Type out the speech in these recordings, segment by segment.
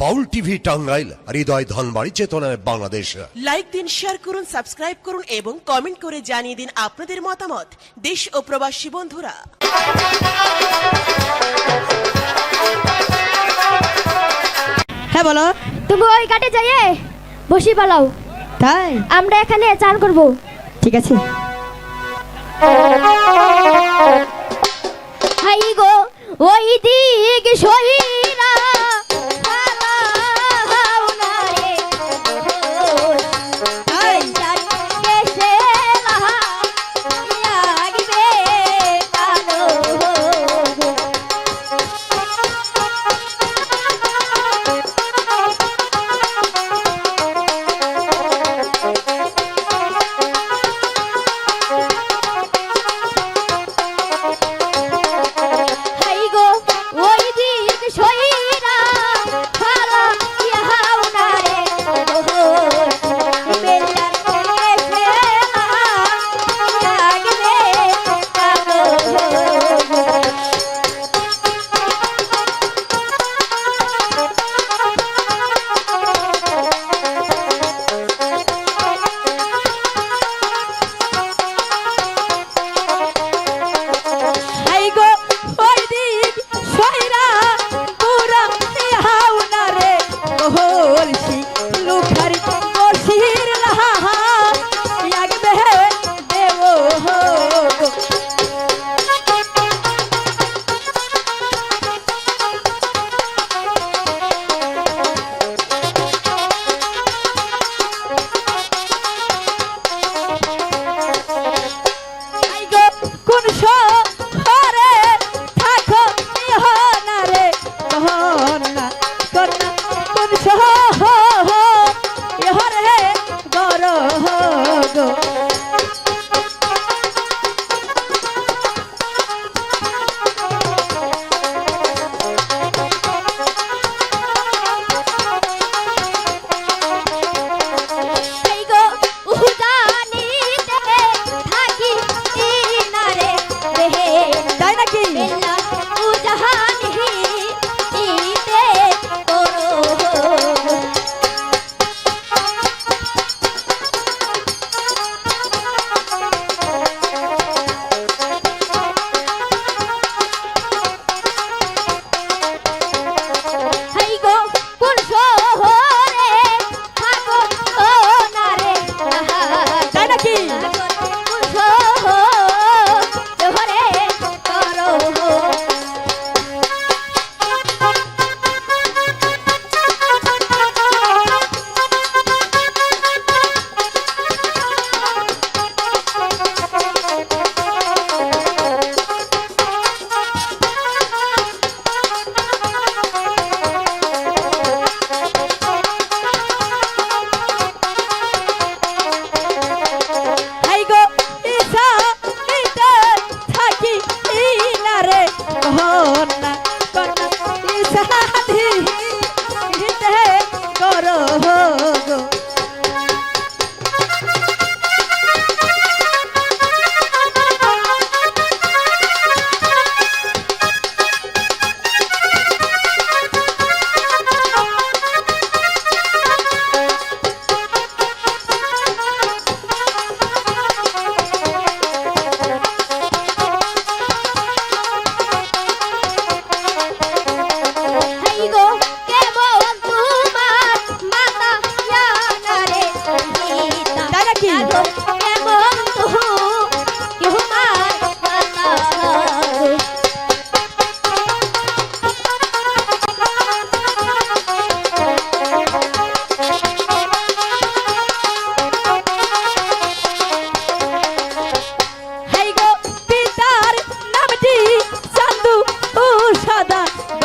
বাউল TV Tangail হৃদয় ধনবাড়ি চেতনায় Bangladesh. Like দিন share করুন সাবস্ক্রাইব করুন এবং কমেন্ট করে জানিয়ে দিন আপনাদের মতামত। দেশ ও প্রবাসী বন্ধুরা। হ্যাঁ বলো। তুমি ওই ঘাটে যাইয়ে বসি পালাও। তাই? আমরা এখানে চান করব। ঠিক আছে। হাই গো ওই দিক সহিরা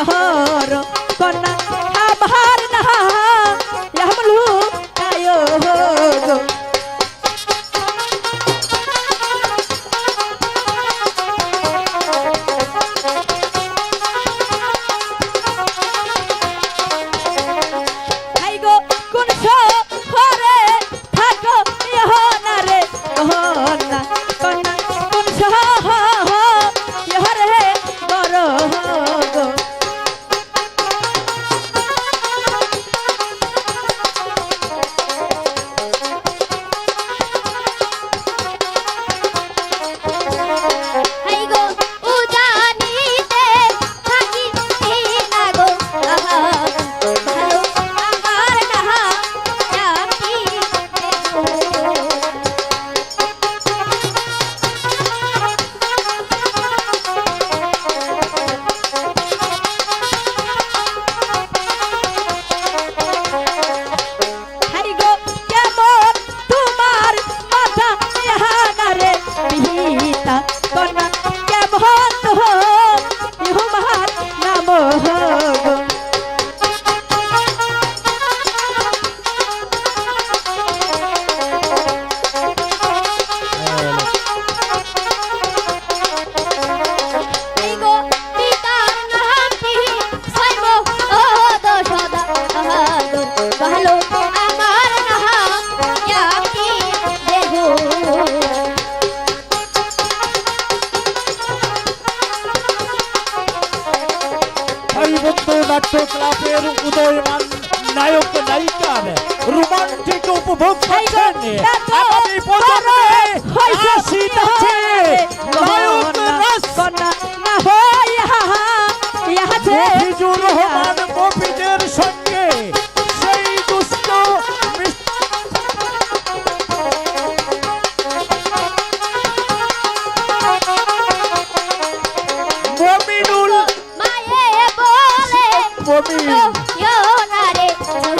হর উপভোগ করছেন আগামী প্রজন্মে আসিতেছে নায়ক রাস না হইয়া ইহাছে মফিজুর রহমান মফিজের সঙ্গে সেই দুষ্ট মমিনুল মায়ে বলে মমিন। ইয়োনারে ছোট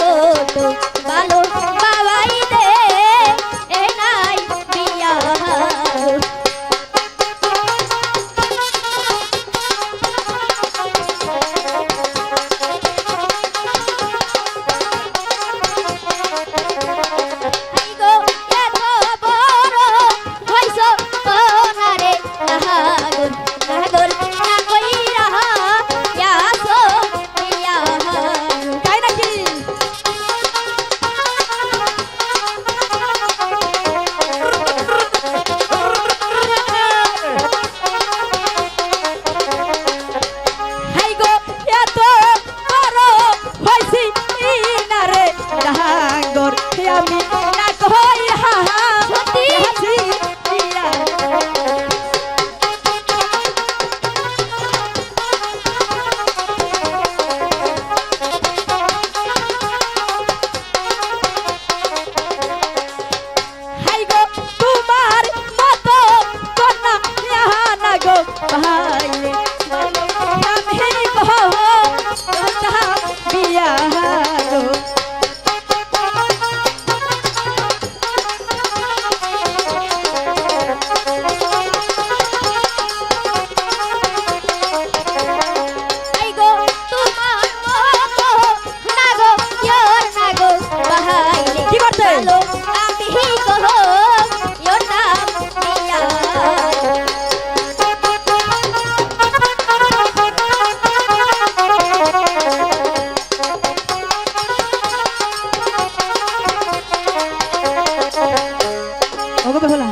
ওগো বেহুলা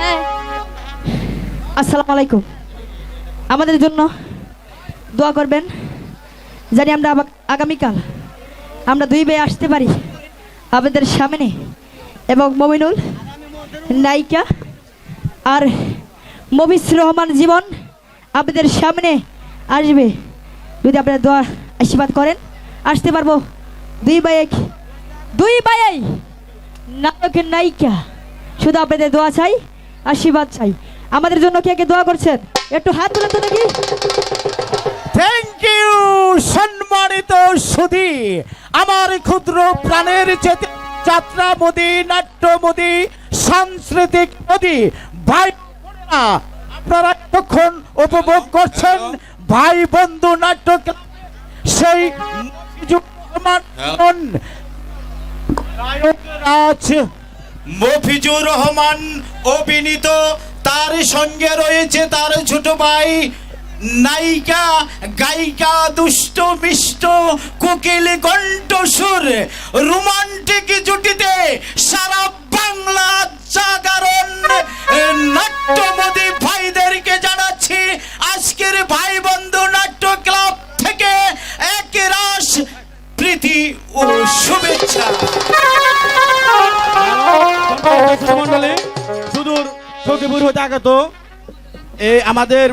হ্যাঁ। আসসালামু আলাইকুম। আমাদের জন্য দোয়া করবেন জানি আমরা আগামীকাল আমরা দুই ভাই আসতে পারি আপনাদের সামনে এবং মমিনুল নায়িকা আর মবিস রহমান জীবন আপনাদের সামনে আসবে। যদি আপনারা দোয়া আশীর্বাদ করেন আসতে পারব। দুই ভাই দুই ভাই নায়কের নায়িকা। শুধু আপনাদের দোয়া চাই আশীর্বাদ চাই। আমাদের জন্য কে কে দোয়া করছেন? একটু হাত তুলে তো দেখি। থ্যাংক ইউ সম্মানিত সুধী। আমার ক্ষুদ্র প্রাণের যাত্রা মোদি নাট্য মোদি সাংস্কৃতিক মোদি ভাই বোনেরা, আপনারা এতক্ষণ উপভোগ করছেন? ভাই বন্ধু নাট্য। সেই রাজ মফিজুর রহমান অভিনীত, তার সঙ্গে রয়েছে তার ছোট ভাই নায়িকা, গায়িকা, দুষ্ট, মিষ্ট, কোকিল কণ্ঠসুর রোমান্টিক জুটিতে সারা বাংলা জাগরণ আগত এই আমাদের